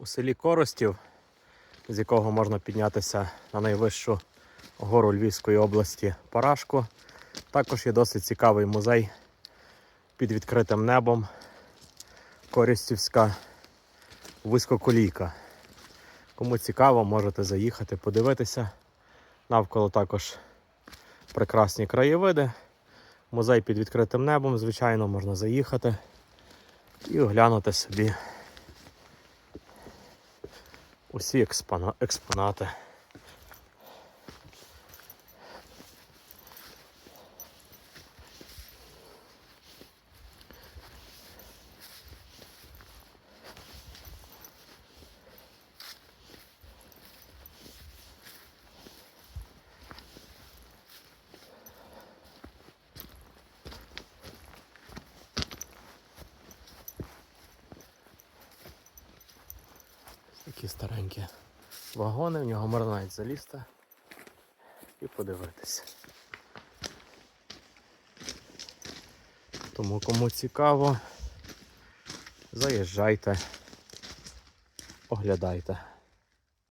у селі Коростів, з якого можна піднятися на найвищу гору Львівської області Парашку. Також є досить цікавий музей під відкритим небом. Коростівська вискоколійка. Кому цікаво, можете заїхати, подивитися. Навколо також прекрасні краєвиди. Музей під відкритим небом, звичайно, можна заїхати і оглянути собі усі експона- експонати. Такі старенькі вагони, в нього можна навіть залізти і подивитися. Тому кому цікаво, заїжджайте, оглядайте.